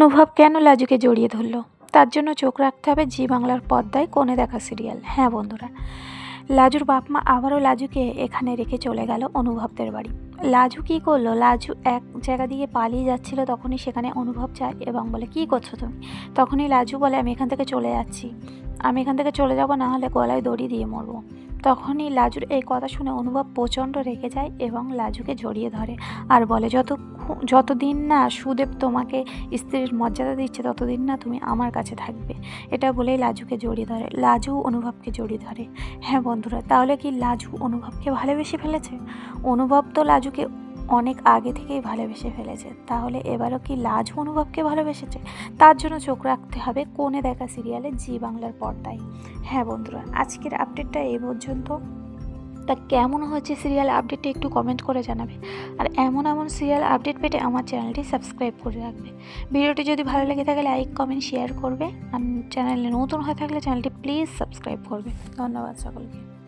অনুভব কেন লাজুকে জড়িয়ে ধরলো? তার জন্য চোখ রাখতে হবে জি বাংলার পর্দায় কোণে দেখা সিরিয়াল হ্যাঁ বন্ধুরা। লাজুর বাপ মা আবারও লাজুকে এখানে রেখে চলে গেল অনুভবদের বাড়ি। লাজু কী করল? লাজু এক জায়গা দিয়ে পালিয়ে যাচ্ছিল, তখনই সেখানে অনুভব যায় এবং বলে, কী করছ তুমি? তখনই লাজু বলে, আমি এখান থেকে চলে যাচ্ছি। আমি এখান থেকে চলে যাব, না হলে গলায় দড়ি দিয়ে মরবো। তখনই লাজুর এই কথা শুনে অনুভব প্রচণ্ড রেগে যায় এবং লাজুকে জড়িয়ে ধরে। আর বলে যত যতদিন না সুদেব তোমাকে স্ত্রীর মর্যাদা দিচ্ছে, ততদিন না তুমি আমার কাছে থাকবে। এটা বলেই লাজুকে জড়িয়ে ধরে, লাজু অনুভবকে জড়িয়ে ধরে। হ্যাঁ বন্ধুরা, তাহলে কি লাজু অনুভবকে ভালোবেসে ফেলেছে? অনুভব তো লাজুকে অনেক আগে থেকেই ভালোবেসে ফেলেছে। তাহলে এবারও কি লাজু অনুভবকে ভালোবেসেছে? তার জন্য চোখ রাখতে হবে কোণে দেখা সিরিয়ালে জি বাংলার পর্দায়। হ্যাঁ বন্ধুরা, আজকের আপডেটটা এই পর্যন্ত। তা কেমন হচ্ছে সিরিয়াল আপডেটটা একটু কমেন্ট করে জানাবে। আর এমন এমন সিরিয়াল আপডেট পেতে আমার চ্যানেলটি সাবস্ক্রাইব করে রাখবে। ভিডিওটি যদি ভালো লেগে থাকে লাইক কমেন্ট শেয়ার করবে। আর চ্যানেলে নতুন হয়ে থাকলে চ্যানেলটি প্লিজ সাবস্ক্রাইব করবে। ধন্যবাদ সকলকে।